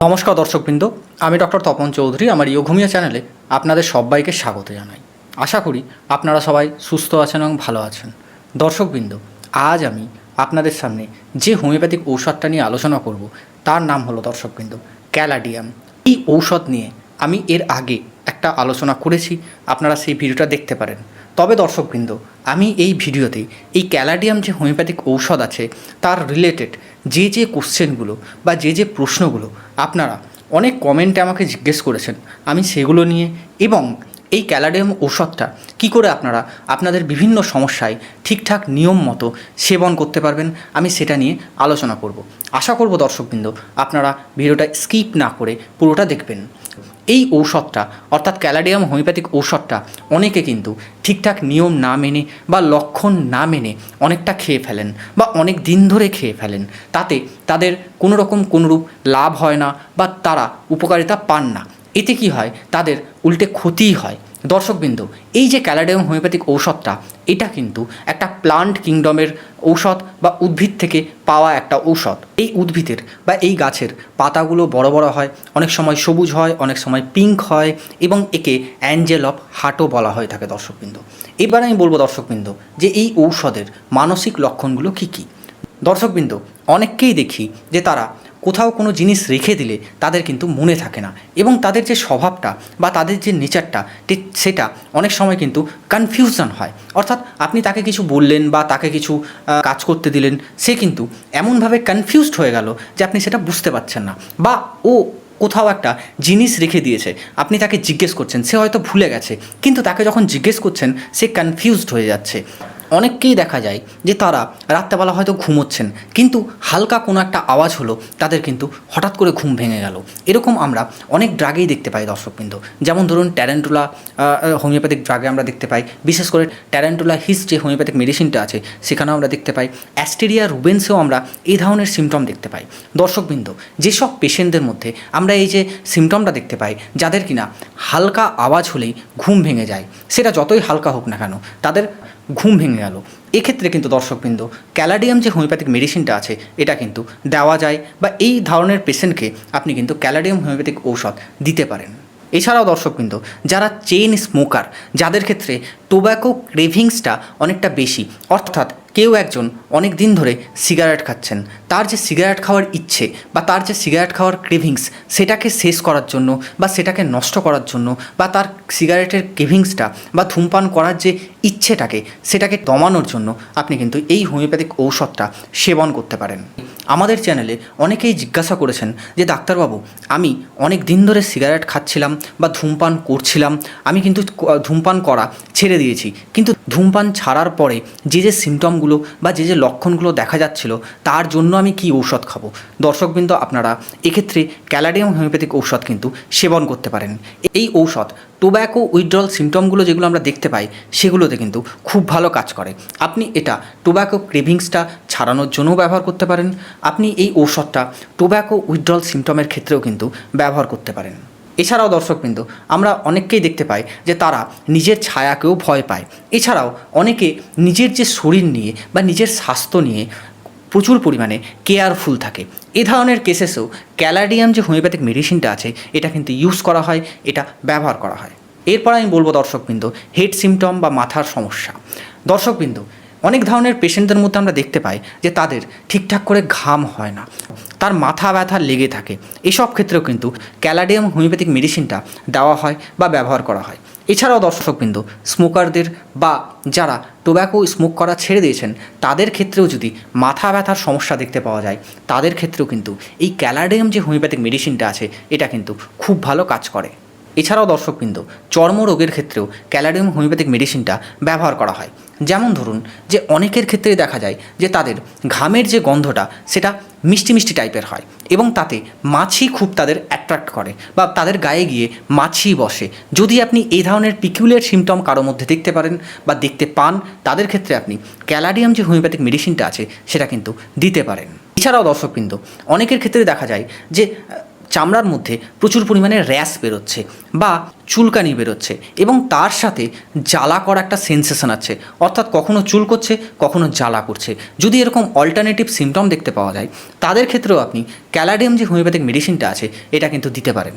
নমস্কার দর্শকবৃন্দ, আমি ডক্টর তপন চৌধুরী, আমার ইয়োঘুমিয়া চ্যানেলে আপনাদের সবাইকে স্বাগত জানাই। আশা করি আপনারা সবাই সুস্থ আছেন এবং ভালো আছেন। দর্শকবৃন্দ, আজ আমি আপনাদের সামনে যে হোমিওপ্যাথিক ঔষধটা নিয়ে আলোচনা করব, তার নাম হলো দর্শকবৃন্দ, ক্যালাডিয়াম। এই ঔষধ নিয়ে আমি এর আগে একটা আলোচনা করেছি, আপনারা সেই ভিডিওটা দেখতে পারেন। তবে দর্শকবৃন্দ, আমি এই ভিডিওতে এই ক্যালাডিয়াম যে হোমিওপ্যাথিক ঔষধ আছে, তার রিলেটেড যে যে কোশ্চেনগুলো বা যে যে প্রশ্নগুলো আপনারা অনেক কমেন্টে আমাকে জিজ্ঞেস করেছেন, আমি সেগুলো নিয়ে এবং এই ক্যালাডিয়াম ঔষধটা কী করে আপনারা আপনাদের বিভিন্ন সমস্যায় ঠিকঠাক নিয়ম মতো সেবন করতে পারবেন, আমি সেটা নিয়ে আলোচনা করব। আশা করব দর্শকবৃন্দ, আপনারা ভিডিওটা স্কিপ না করে পুরোটা দেখবেন। এই ঔষধটা, অর্থাৎ ক্যালাডিয়াম হোমিওপ্যাথিক ঔষধটা অনেকে কিন্তু ঠিকঠাক নিয়ম না মেনে বা লক্ষণ না মেনে অনেকটা খেয়ে ফেলেন বা অনেক দিন ধরে খেয়ে ফেলেন। তাতে তাদের কোনো রকম কোনোরূপ লাভ হয় না বা তারা উপকারিতা পান না। এতে কি হয়? তাদের উল্টে ক্ষতিই হয়। দর্শকবৃন্দ, এই যে ক্যালাডিয়াম হোমিওপ্যাথিক ঔষধটা, এটা কিন্তু একটা প্লান্ট কিংডমের ঔষধ বা উদ্ভিদ থেকে পাওয়া একটা ঔষধ। এই উদ্ভিদের বা এই গাছের পাতাগুলো বড় বড় হয়, অনেক সময় সবুজ হয়, অনেক সময় পিঙ্ক হয় এবং একে অ্যাঞ্জেল অফ হার্টও বলা হয়ে থাকে দর্শকবৃন্দ। এবার আমি বলব দর্শকবৃন্দ, যে এই ঔষধের মানসিক লক্ষণগুলো কী কী? দর্শকবৃন্দ, অনেককেই দেখি যে তারা কোথাও কোনো জিনিস রেখে দিলে তাদের কিন্তু মনে থাকে না। এবং তাদের যে স্বভাবটা বা তাদের যে নেচারটা সেটা অনেক সময় কিন্তু কনফিউশন হয়। অর্থাৎ আপনি তাকে কিছু বললেন বা তাকে কিছু কাজ করতে দিলেন, সে কিন্তু এমনভাবে কনফিউজড হয়ে গেল যে আপনি সেটা বুঝতে পারছেন না। বা ও কোথাও একটা জিনিস রেখে দিয়েছে, আপনি তাকে জিজ্ঞেস করছেন, সে হয়তো ভুলে গেছে, কিন্তু তাকে যখন জিজ্ঞেস করছেন, সে কনফিউজড হয়ে যাচ্ছে। অনেককেই দেখা যায় যে তারা রাত্রেবেলা হয়তো ঘুমোচ্ছেন, কিন্তু হালকা কোনো একটা আওয়াজ হলো, তাদের কিন্তু হঠাৎ করে ঘুম ভেঙে গেল। এরকম আমরা অনেক ড্রাগেই দেখতে পাই দর্শকবৃন্দ। যেমন ধরুন ট্যারেন্টুলা হোমিওপ্যাথিক ড্রাগে আমরা দেখতে পাই। বিশেষ করে ট্যারেন্টুলা হিস যে হোমিওপ্যাথিক মেডিসিনটা আছে, সেখানেও আমরা দেখতে পাই। অ্যাস্টেরিয়া রুবেন্সেও আমরা এই ধরনের সিমটম দেখতে পাই। দর্শকবৃন্দ, যেসব পেশেন্টদের মধ্যে আমরা এই যে সিমটমটা দেখতে পাই, যাদের কিনা হালকা আওয়াজ হলেই ঘুম ভেঙে যায়, সেটা যতই হালকা হোক না কেন, তাদের ঘুম ভেঙে গেল। এক্ষেত্রে কিন্তু দর্শকবৃন্দ, ক্যালাডিয়াম যে হোমিওপ্যাথিক মেডিসিনটা আছে, এটা কিন্তু দেওয়া যায় বা এই ধরনের পেশেন্টকে আপনি কিন্তু ক্যালাডিয়াম হোমিওপ্যাথিক ঔষধ দিতে পারেন। এছাড়াও দর্শকবৃন্দ, যারা চেইন স্মোকার, যাদের ক্ষেত্রে টোব্যাকো ক্রেভিংসটা অনেকটা বেশি, অর্থাৎ কেউ একজন অনেক দিন ধরে সিগারেট খাচ্ছেন। তার যে সিগারেট খাওয়ার ইচ্ছে বা তার যে সিগারেট খাওয়ার ক্রেভিংস সেটাকে শেষ করার জন্য বা সেটাকে নষ্ট করার জন্য বা তার সিগারেটের ক্রেভিংসটা বা ধূমপান করার যে ইচ্ছেটাকে সেটাকে দমানোর জন্য আপনি কিন্তু এই হোমিওপ্যাথিক ঔষধটা সেবন করতে পারেন। আমাদের চ্যানেলে অনেকেই জিজ্ঞাসা করেছেন যে, ডাক্তারবাবু, আমি অনেক দিন ধরে সিগারেট খাচ্ছিলাম বা ধূমপান করছিলাম, আমি কিন্তু ধূমপান করা ছেড়ে দিয়েছি। কিন্তু ধূমপান ছাড়ার পরে যে যে সিমটমগুলো বা যে যে লক্ষণগুলো দেখা যাচ্ছিল, তার জন্য আমি কি ঔষধ খাব? দর্শকবৃন্দ, আপনারা এক্ষেত্রে ক্যালাডিয়াম হোমিওপ্যাথিক ঔষধ কিন্তু সেবন করতে পারেন। এই ঔষধ, টোব্যাকো উইথড্রল সিমটমগুলো যেগুলো আমরা দেখতে পাই, সেগুলোতে কিন্তু খুব ভালো কাজ করে। আপনি এটা টোব্যাকো ক্রেভিংসটা ছাড়ানোর জন্যও ব্যবহার করতে পারেন। আপনি এই ঔষধটা টোব্যাকো উইথড্রল সিমটমের ক্ষেত্রেও কিন্তু ব্যবহার করতে পারেন। এছাড়াও দর্শকবৃন্দ, আমরা অনেককেই দেখতে পাই যে তারা নিজের ছায়াকেও ভয় পায়। এছাড়াও অনেকে নিজের যে শরীর নিয়ে বা নিজের স্বাস্থ্য নিয়ে প্রচুর পরিমাণে কেয়ারফুল থাকে। এ ধরনের কেসেসেও ক্যালাডিয়াম যে হোমিওপ্যাথিক মেডিসিনটা আছে, এটা কিন্তু ইউজ করা হয়, এটা ব্যবহার করা হয়। এরপর আমি বলব দর্শকবৃন্দ হেড সিমটম বা মাথার সমস্যা। দর্শকবৃন্দ, অনেক ধরনের পেশেন্টদের মধ্যে আমরা দেখতে পাই যে তাদের ঠিকঠাক করে ঘাম হয় না। তার মাথা ব্যথা লেগে থাকে। এসব ক্ষেত্রেও কিন্তু ক্যালাডিয়াম হোমিওপ্যাথিক মেডিসিনটা দেওয়া হয় বা ব্যবহার করা হয়। এছাড়াও দর্শকবৃন্দ, স্মোকারদের বা যারা টোব্যাকো স্মোক করা ছেড়ে দিয়েছেন, তাদের ক্ষেত্রেও যদি মাথা ব্যথার সমস্যা দেখতে পাওয়া যায়, তাদের ক্ষেত্রেও কিন্তু এই ক্যালাডিয়াম যে হোমিওপ্যাথিক মেডিসিনটা আছে, এটা কিন্তু খুব ভালো কাজ করে। এছাড়াও দর্শকবৃন্দ, চর্মরোগের ক্ষেত্রেও ক্যালাডিয়াম হোমিওপ্যাথিক মেডিসিনটা ব্যবহার করা হয়। যেমন ধরুন যে অনেকের ক্ষেত্রে দেখা যায় যে তাদের ঘামের যে গন্ধটা, সেটা মিষ্টি মিষ্টি টাইপের হয় এবং তাতে মাছি খুব তাদের অ্যাট্রাক্ট করে বা তাদের গায়ে গিয়ে মাছি বসে। যদি আপনি এই ধরনের পিকুলিয়ার সিমটম কারোর মধ্যে দেখতে পারেন বা দেখতে পান, তাদের ক্ষেত্রে আপনি ক্যালাডিয়াম যে হোমিওপ্যাথিক মেডিসিনটা আছে, সেটা কিন্তু দিতে পারেন। এছাড়াও দর্শকবৃন্দ, অনেকের ক্ষেত্রে দেখা যায় যে চামড়ার মধ্যে প্রচুর পরিমাণে র্যাশ বেরোচ্ছে বা চুলকানি বেরোচ্ছে এবং তার সাথে জ্বালা করা একটা সেন্সেশন আছে। অর্থাৎ কখনো চুল করছে, কখনো জ্বালা করছে। যদি এরকম অল্টারনেটিভ সিমটম দেখতে পাওয়া যায়, তাদের ক্ষেত্রেও আপনি ক্যালাডিয়াম যে হোমিওপ্যাথিক মেডিসিনটা আছে, এটা কিন্তু দিতে পারেন।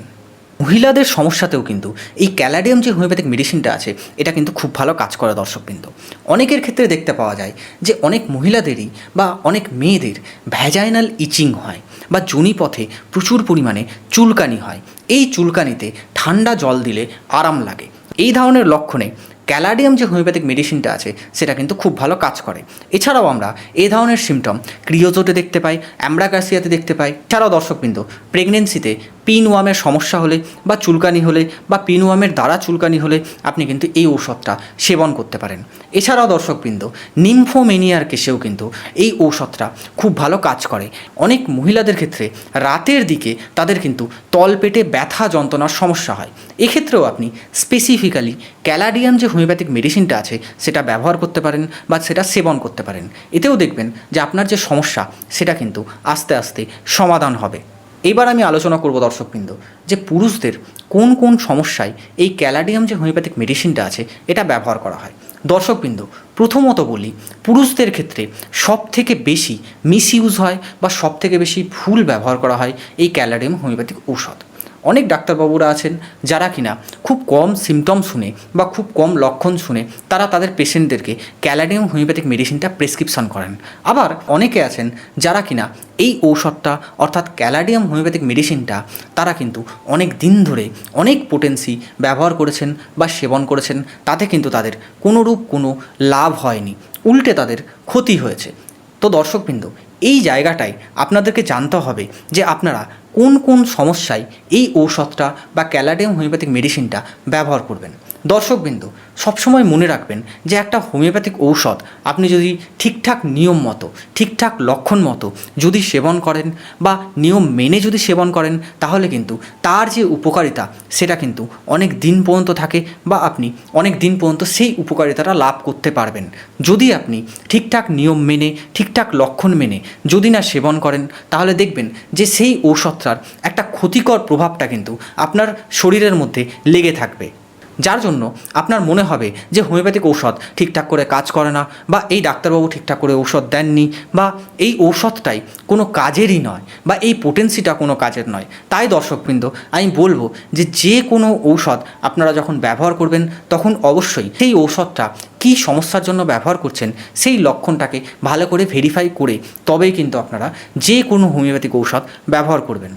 মহিলাদের সমস্যাতেও কিন্তু এই ক্যালাডিয়াম যে হোমিওপ্যাথিক মেডিসিনটা আছে, এটা কিন্তু খুব ভালো কাজ করে দর্শকবৃন্দ। অনেকের ক্ষেত্রে দেখতে পাওয়া যায় যে অনেক মহিলাদেরই বা অনেক মেয়েদের ভ্যাজাইনাল ইচিং হয়। বা যোনিপথে প্রচুর পরিমাণে চুলকানি হয়। এই চুলকানিতে ঠান্ডা জল দিলে আরাম লাগে। এই ধরনের লক্ষণে ক্যালাডিয়াম যে হোমিওপ্যাথিক মেডিসিনটা আছে, সেটা কিন্তু খুব ভালো কাজ করে। এছাড়াও আমরা এই ধরনের সিমটম ক্রিওজোটে দেখতে পাই, অ্যামব্রাকাসিয়াতে দেখতে পাই। এছাড়াও দর্শকবৃন্দ, প্রেগনেন্সিতে পিনওয়ামের সমস্যা হলে বা চুলকানি হলে বা পিন পিনওয়ামের দ্বারা চুলকানি হলে আপনি কিন্তু এই ঔষধটা সেবন করতে পারেন। এছাড়াও দর্শকবৃন্দ, নিমফোমেনিয়ার কেসেও কিন্তু এই ঔষধটা খুব ভালো কাজ করে। অনেক মহিলাদের ক্ষেত্রে রাতের দিকে তাদের কিন্তু তলপেটে ব্যথা যন্ত্রণার সমস্যা হয়। এক্ষেত্রেও আপনি স্পেসিফিক্যালি ক্যালাডিয়াম যে হোমিওপ্যাথিক মেডিসিনটা আছে, সেটা ব্যবহার করতে পারেন বা সেটা সেবন করতে পারেন। এতেও দেখবেন যে আপনার যে সমস্যা, সেটা কিন্তু আস্তে আস্তে সমাধান হবে। এইবার আমি আলোচনা করব দর্শকবৃন্দ, যে পুরুষদের কোন কোন সমস্যায় এই ক্যালাডিয়াম যে হোমিওপ্যাথিক মেডিসিনটা আছে, এটা ব্যবহার করা হয়। দর্শকবৃন্দ, প্রথমত বলি, পুরুষদের ক্ষেত্রে সব থেকে বেশি মিসইউজ হয় বা সব থেকে বেশি ভুল ব্যবহার করা হয় এই ক্যালাডিয়াম হোমিওপ্যাথিক ঔষধ। অনেক ডাক্তারবাবুরা আছেন যারা কিনা খুব কম সিমটম শুনে বা খুব কম লক্ষণ শুনে তারা তাদের পেশেন্টদেরকে ক্যালাডিয়াম হোমিওপ্যাথিক মেডিসিনটা প্রেসক্রিপশন করেন। আবার অনেকে আছেন যারা কিনা এই ঔষধটা অর্থাৎ ক্যালাডিয়াম হোমিওপ্যাথিক মেডিসিনটা তারা কিন্তু অনেক দিন ধরে অনেক পোটেন্সি ব্যবহার করেছেন বা সেবন করেছেন, তাতে কিন্তু তাদের কোনোরূপ কোনো লাভ হয়নি। উল্টে তাদের ক্ষতি হয়েছে। তো দর্শকবৃন্দ, এই জায়গাটায় আপনাদেরকে জানতে হবে যে আপনারা কোন কোন সমস্যায় এই ঔষধটা বা ক্যালাডিয়াম হোমিওপ্যাথিক মেডিসিনটা ব্যবহার করবেন। দর্শকবৃন্দ, সবসময় মনে রাখবেন যে একটা হোমিওপ্যাথিক ঔষধ, আপনি যদি ঠিকঠাক নিয়ম মতো, ঠিকঠাক লক্ষণ মতো যদি সেবন করেন বা নিয়ম মেনে যদি সেবন করেন, তাহলে কিন্তু তার যে উপকারিতা, সেটা কিন্তু অনেক দিন পর্যন্ত থাকে বা আপনি অনেক দিন পর্যন্ত সেই উপকারিতাটা লাভ করতে পারবেন। যদি আপনি ঠিকঠাক নিয়ম মেনে, ঠিকঠাক লক্ষণ মেনে যদি না সেবন করেন, তাহলে দেখবেন যে সেই ঔষধটার একটা ক্ষতিকর প্রভাবটা কিন্তু আপনার শরীরের মধ্যে লেগে থাকবে। যার জন্য আপনার মনে হবে যে হোমিওপ্যাথিক ঔষধ ঠিকঠাক করে কাজ করে না বা এই ডাক্তারবাবু ঠিকঠাক করে ঔষধ দেননি বা এই ঔষধটাই কোনো কাজেরই নয় বা এই পোটেন্সিটা কোনো কাজের নয়। তাই দর্শকবৃন্দ, আমি বলব যে যে কোনো ঔষধ আপনারা যখন ব্যবহার করবেন, তখন অবশ্যই সেই ঔষধটা কী সমস্যার জন্য ব্যবহার করছেন, সেই লক্ষণটাকে ভালো করে ভেরিফাই করে তবেই কিন্তু আপনারা যে কোনো হোমিওপ্যাথিক ঔষধ ব্যবহার করবেন।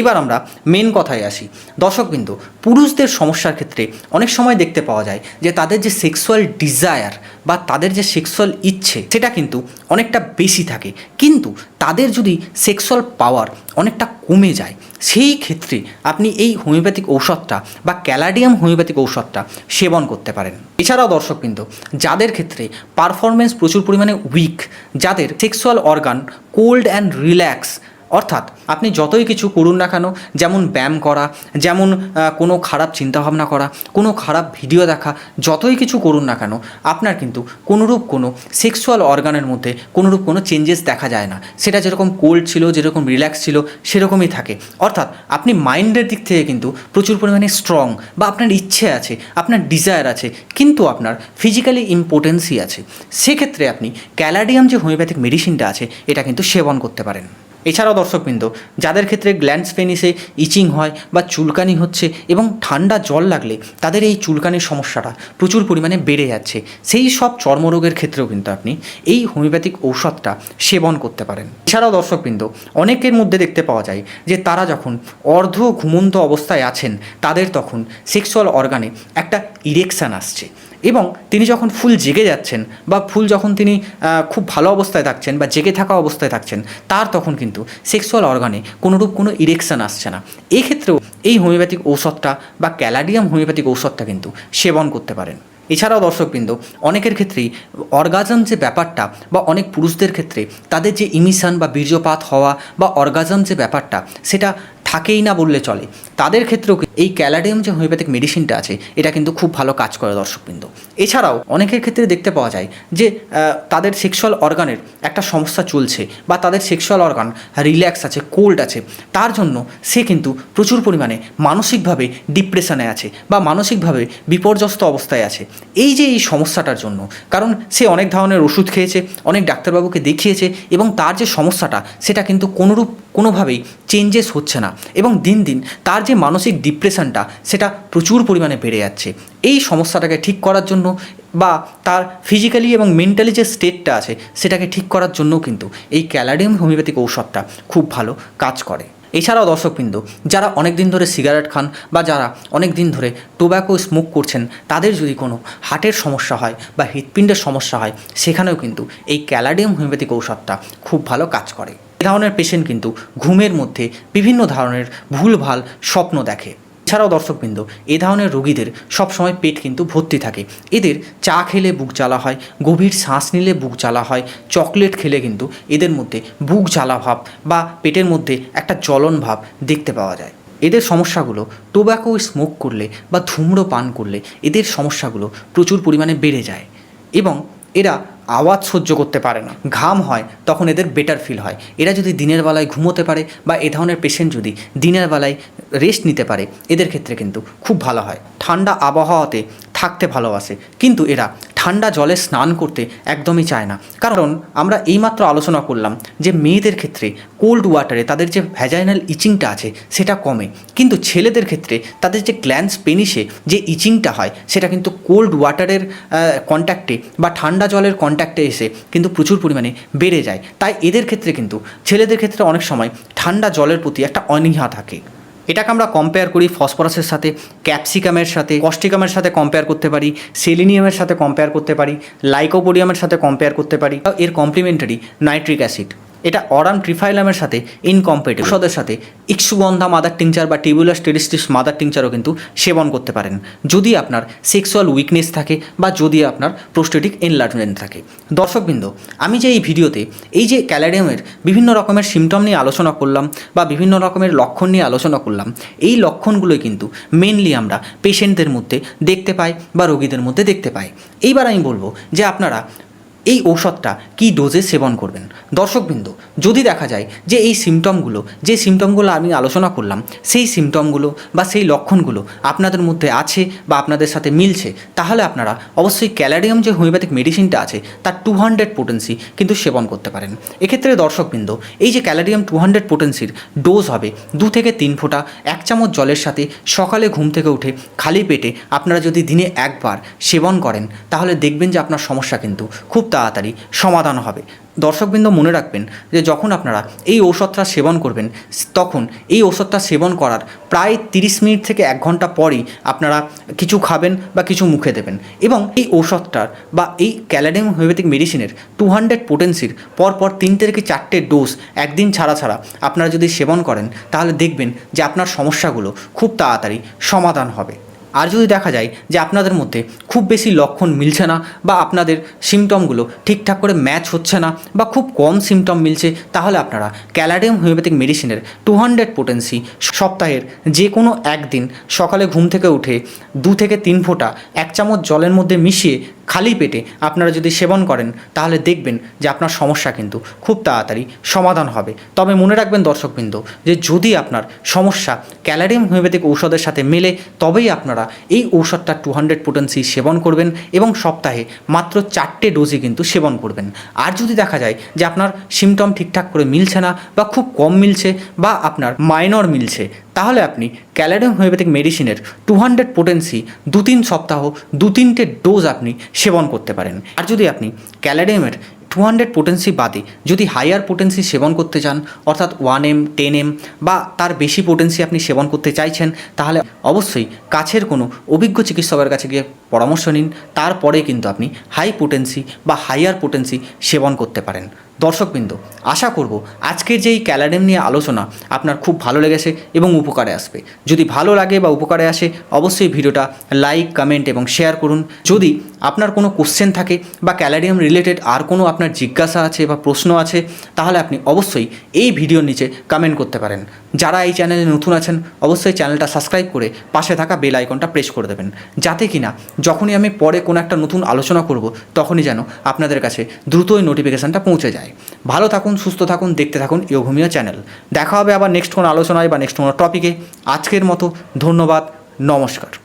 এবার আমরা মেন কথায় আসি। দর্শকবিন্দু, পুরুষদের সমস্যার ক্ষেত্রে অনেক সময় দেখতে পাওয়া যায় যে তাদের যে সেক্সুয়াল ডিজায়ার বা তাদের যে সেক্সুয়াল ইচ্ছে, সেটা কিন্তু অনেকটা বেশি থাকে। কিন্তু তাদের যদি সেক্সুয়াল পাওয়ার অনেকটা কমে যায়, সেই ক্ষেত্রে আপনি এই হোমিওপ্যাথিক ঔষধটা বা ক্যালাডিয়াম হোমিওপ্যাথিক ঔষধটা সেবন করতে পারেন। এছাড়াও দর্শকবৃন্দ, যাদের ক্ষেত্রে পারফরমেন্স প্রচুর পরিমাণে উইক যাদের sexual organ cold and relax অর্থাৎ আপনি যতই কিছু করুন না কেন, যেমন ব্যায়াম করা, যেমন কোনো খারাপ চিন্তাভাবনা করা, কোনো খারাপ ভিডিও দেখা, যতই কিছু করুন না কেন, আপনার কিন্তু কোনোরূপ কোনো সেক্সুয়াল অর্গানের মধ্যে কোনোরূপ কোনো চেঞ্জেস দেখা যায় না। সেটা যেরকম কোল্ড ছিল, যেরকম রিল্যাক্স ছিল, সেরকমই থাকে। অর্থাৎ আপনি মাইন্ডের দিক থেকে কিন্তু প্রচুর পরিমাণে স্ট্রং বা আপনার ইচ্ছে আছে, আপনার ডিজায়ার আছে, কিন্তু আপনার ফিজিক্যালি ইম্পোর্টেন্সই আছে। সেক্ষেত্রে আপনি ক্যালাডিয়াম যে হোমিওপ্যাথিক মেডিসিনটা আছে, এটা কিন্তু সেবন করতে পারেন। এছাড়াও দর্শকবৃন্দ, যাদের ক্ষেত্রে গ্ল্যান্ডস পেনিসে ইচিং হয় বা চুলকানি হচ্ছে এবং ঠান্ডা জল লাগলে তাদের এই চুলকানির সমস্যাটা প্রচুর পরিমাণে বেড়ে যাচ্ছে। সেই সব চর্মরোগের ক্ষেত্রেও কিন্তু আপনি এই হোমিওপ্যাথিক ঔষধটা সেবন করতে পারেন। এছাড়াও দর্শকবৃন্দ, অনেকের মধ্যে দেখতে পাওয়া যায় যে তারা যখন অর্ধ ঘুমন্ত অবস্থায় আছেন, তাদের তখন সেক্সুয়াল অর্গানে একটা ইরেকশান আসছে। এবং তিনি যখন ফুল জেগে যাচ্ছেন বা ফুল যখন তিনি খুব ভালো অবস্থায় থাকছেন বা জেগে থাকা অবস্থায় থাকছেন, তার তখন কিন্তু সেক্সুয়াল অর্গানে কোনোরূপ কোনো ইরেকশন আসছে না। এক্ষেত্রেও এই হোমিওপ্যাথিক ঔষধটা বা ক্যালাডিয়াম হোমিওপ্যাথিক ঔষধটা কিন্তু সেবন করতে পারেন। এছাড়াও দর্শকবৃন্দ, অনেকের ক্ষেত্রেই অর্গাজম যে ব্যাপারটা বা অনেক পুরুষদের ক্ষেত্রে তাদের যে ইমিশন বা বীর্যপাত হওয়া বা অর্গাজম যে ব্যাপারটা, সেটা থাকেই না বললে চলে। তাদের ক্ষেত্রেও এই ক্যালাডিয়াম যে হোমিওপ্যাথিক মেডিসিনটা আছে, এটা কিন্তু খুব ভালো কাজ করে দর্শকবৃন্দ। এছাড়াও অনেকের ক্ষেত্রে দেখতে পাওয়া যায় যে তাদের সেক্সুয়াল অর্গানের একটা সমস্যা চলছে বা তাদের সেক্সুয়াল অর্গান রিল্যাক্স আছে কোল্ড আছে, তার জন্য সে কিন্তু প্রচুর পরিমাণে মানসিকভাবে ডিপ্রেশনে আছে বা মানসিকভাবে বিপর্যস্ত অবস্থায় আছে। এই যে এই সমস্যাটার জন্য, কারণ সে অনেক ধরনের ওষুধ খেয়েছে, অনেক ডাক্তারবাবুকে দেখিয়েছে এবং তার যে সমস্যাটা, সেটা কিন্তু কোনোরূপ কোনোভাবেই চেঞ্জেস হচ্ছে না। এবং দিন দিন তার যে মানসিক ডিপ্রেশনটা সেটা প্রচুর পরিমাণে বেড়ে যাচ্ছে। এই সমস্যাটাকে ঠিক করার জন্য বা তার ফিজিক্যালি এবং মেন্টালি যে স্টেটটা আছে সেটাকে ঠিক করার জন্যও কিন্তু এই ক্যালাডিয়াম হোমিওপ্যাথিক ঔষধটা খুব ভালো কাজ করে। এছাড়াও দর্শকবৃন্দ, যারা অনেক দিন ধরে সিগারেট খান বা যারা অনেক দিন ধরে টোব্যাকো স্মোক করছেন, তাদের যদি কোনো হার্টের সমস্যা হয় বা হৃৎপিণ্ডের সমস্যা হয়, সেখানেও কিন্তু এই ক্যালাডিয়াম হোমিওপ্যাথিক ঔষধটা খুব ভালো কাজ করে। এ ধরনের পেশেন্ট কিন্তু ঘুমের মধ্যে বিভিন্ন ধরনের ভুলভাল স্বপ্ন দেখে। এছাড়াও দর্শকবৃন্দ, এ ধরনের রোগীদের সবসময় পেট কিন্তু ভর্তি থাকে। এদের চা খেলে বুক জ্বালা হয়, গভীর শ্বাস নিলে বুক জ্বালা হয়, চকলেট খেলে কিন্তু এদের মধ্যে বুক জ্বালা ভাব বা পেটের মধ্যে একটা জ্বলন ভাব দেখতে পাওয়া যায়। এদের সমস্যাগুলো টোব্যাকো স্মোক করলে বা ধূম্রপান করলে এদের সমস্যাগুলো প্রচুর পরিমাণে বেড়ে যায় এবং এরা আওয়াজ সহ্য করতে পারে না। ঘাম হয়, তখন এদের বেটার ফিল হয়। এরা যদি দিনের বেলায় ঘুমোতে পারে বা এ ধরনের পেশেন্ট যদি দিনের বেলায় রেস্ট নিতে পারে, এদের ক্ষেত্রে কিন্তু খুব ভালো হয়। ঠান্ডা আবহাওয়াতে থাকতে ভালোবাসে। কিন্তু এরা ঠান্ডা জলে স্নান করতে একদমই চায় না। কারণ আমরা এইমাত্র আলোচনা করলাম যে মেয়েদের ক্ষেত্রে কোল্ড ওয়াটারে তাদের যে ভ্যাজাইনাল ইচিংটা আছে সেটা কমে। কিন্তু ছেলেদের ক্ষেত্রে তাদের যে গ্ল্যান্স পেনিসে যে ইচিংটা হয় সেটা কিন্তু কোল্ড ওয়াটারের কন্ট্যাক্টে বা ঠান্ডা জলের কন্ট্যাক্টে এসে কিন্তু প্রচুর পরিমাণে বেড়ে যায়। তাই এদের ক্ষেত্রে কিন্তু ছেলেদের ক্ষেত্রে অনেক সময় ঠান্ডা জলের প্রতি একটা অনীহা থাকে। এটাকে আমরা কম্পেয়ার করি ফসফরাসের সাথে ক্যাপসিকামের সাথে কস্টিকামের সাথে কম্পেয়ার করতে পারি সেলিনিয়ামের সাথে কম্পেয়ার করতে পারি লাইকোপোডিয়ামের সাথে কম্পেয়ার করতে পারি। এর কমপ্লিমেন্টারি নাইট্রিক অ্যাসিড এটা অরাম ট্রিফাইলামের সাথে ইনকম্পেটিভ ঔষধের সাথে ইক্সুগন্ধা মাদার টিংচার বা টিবুলার স্টেরিস্টিস মাদার টিংচারও কিন্তু সেবন করতে পারেন। যদি আপনার সেক্সুয়াল উইকনেস থাকে বা যদি আপনার প্রোস্টেটিক এনলার্জমেন্ট থাকে। দর্শকবৃন্দ, আমি যে এই ভিডিওতে এই যে ক্যালাডিয়ামের বিভিন্ন রকমের সিমটম নিয়ে আলোচনা করলাম বা বিভিন্ন রকমের লক্ষণ নিয়ে আলোচনা করলাম, এই লক্ষণগুলোই কিন্তু মেনলি আমরা পেশেন্টদের মধ্যে দেখতে পাই বা রোগীদের মধ্যে দেখতে পাই। এইবার আমি বলব যে আপনারা এই ঔষধটা কী ডোজে সেবন করবেন? দর্শকবৃন্দ, যদি দেখা যায় যে এই সিমটমগুলো যে সিমটমগুলো আমি আলোচনা করলাম, সেই সিমটমগুলো বা সেই লক্ষণগুলো আপনাদের মধ্যে আছে বা আপনাদের সাথে মিলছে, তাহলে আপনারা অবশ্যই ক্যালারিয়াম যে হোমিওপ্যাথিক মেডিসিনটা আছে, তার টু হান্ড্রেড পোটেন্সি কিন্তু সেবন করতে পারেন। এক্ষেত্রে দর্শকবৃন্দ, এই যে ক্যালারিয়াম টু হান্ড্রেড পোটেন্সির ডোজ হবে দু থেকে তিন ফোঁটা, এক চামচ জলের সাথে সকালে ঘুম থেকে উঠে খালি পেটে আপনারা যদি দিনে একবার সেবন করেন, তাহলে দেখবেন যে আপনার সমস্যা কিন্তু খুব তাড়াতাড়ি সমাধান হবে। দর্শকবৃন্দ মনে রাখবেন যে যখন আপনারা এই ঔষধটা সেবন করবেন, তখন এই ঔষধটা সেবন করার প্রায় তিরিশ মিনিট থেকে এক ঘণ্টা পরই আপনারা কিছু খাবেন বা কিছু মুখে দেবেন এবং এই ঔষধটার বা এই ক্যালাডিয়াম হোমিওপ্যাথিক মেডিসিনের টু হান্ড্রেড পোটেন্সির পরপর তিন থেকে চারটে ডোজ একদিন ছাড়া ছাড়া আপনারা যদি সেবন করেন, তাহলে দেখবেন যে আপনার সমস্যাগুলো খুব তাড়াতাড়ি সমাধান হবে। আর যদি দেখা যায় যে আপনাদের মধ্যে খুব বেশি লক্ষণ মিলছে না বা আপনাদের সিমটমগুলো ঠিকঠাক করে ম্যাচ হচ্ছে না বা খুব কম সিমটম মিলছে, তাহলে আপনারা ক্যালাডিয়াম হোমিওপ্যাথিক মেডিসিনের টু হান্ড্রেড পোটেন্সি সপ্তাহের যে কোনো একদিন সকালে ঘুম থেকে উঠে দু থেকে তিন ফোঁটা এক চামচ জলের মধ্যে মিশিয়ে খালি পেটে আপনারা যদি সেবন করেন, তাহলে দেখবেন যে আপনার সমস্যা কিন্তু খুব তাড়াতাড়ি সমাধান হবে। তবে মনে রাখবেন দর্শকবৃন্দ, যে যদি আপনার সমস্যা ক্যালারিয়াম হোমিওপ্যাথিক ঔষধের সাথে মেলে, তবেই আপনারা এই ঔষধটা টু হান্ড্রেড পোটেন্সি সেবন করবেন এবং সপ্তাহে মাত্র চারটে ডোজই কিন্তু সেবন করবেন। আর যদি দেখা যায় যে আপনার সিমটম ঠিকঠাক করে মিলছে না বা খুব কম মিলছে বা আপনার মাইনর মিলছে তাহলে আপনি ক্যালারিয়াম হোমিওপ্যাথিক মেডিসিনের টু হান্ড্রেড পোটেন্সি দু তিন সপ্তাহ, দু তিনটে ডোজ আপনি সেবন করতে পারেন। আর যদি আপনি ক্যালারিয়ামের টু হান্ড্রেড পোটেন্সি বাদে যদি হাইয়ার পোটেন্সি সেবন করতে চান, অর্থাৎ ওয়ান এম টেন এম বা তার বেশি পোটেন্সি আপনি সেবন করতে চাইছেন, তাহলে অবশ্যই কাছের কোনো অভিজ্ঞ চিকিৎসকের কাছে গিয়ে পরামর্শ নিন। তারপরে কিন্তু আপনি হাই পোটেন্সি বা হাইয়ার পোটেন্সি সেবন করতে পারেন। দর্শকবৃন্দ, আশা করব আজকের যে এই ক্যালাডেম নিয়ে আলোচনা আপনার খুব ভালো লেগেছে এবং উপকারে আসবে। যদি ভালো লাগে বা উপকারে আসে, অবশ্যই ভিডিওটা লাইক, কমেন্ট এবং শেয়ার করুন। যদি আপনার কোনো কোশ্চেন থাকে বা ক্যালাডিয়াম রিলেটেড আর কোনো আপনার আপনার জিজ্ঞাসা আছে বা প্রশ্ন আছে, তাহলে আপনি অবশ্যই এই ভিডিওর নিচে কমেন্ট করতে পারেন। যারা এই চ্যানেলে নতুন আছেন, অবশ্যই চ্যানেলটা সাবস্ক্রাইব করে পাশে থাকা বেল আইকনটা প্রেস করে দেবেন। যাতে কিনা যখনই আমি পরে কোনো একটা নতুন আলোচনা করব, তখনই যেন আপনাদের কাছে দ্রুতই নোটিফিকেশানটা পৌঁছে যায়। ভালো থাকুন, সুস্থ থাকুন, দেখতে থাকুন ইয়োভূমিয়া চ্যানেল। দেখা হবে আবার নেক্সট কোনো আলোচনায় বা নেক্সট কোনো টপিকে আজকের মতো ধন্যবাদ, নমস্কার।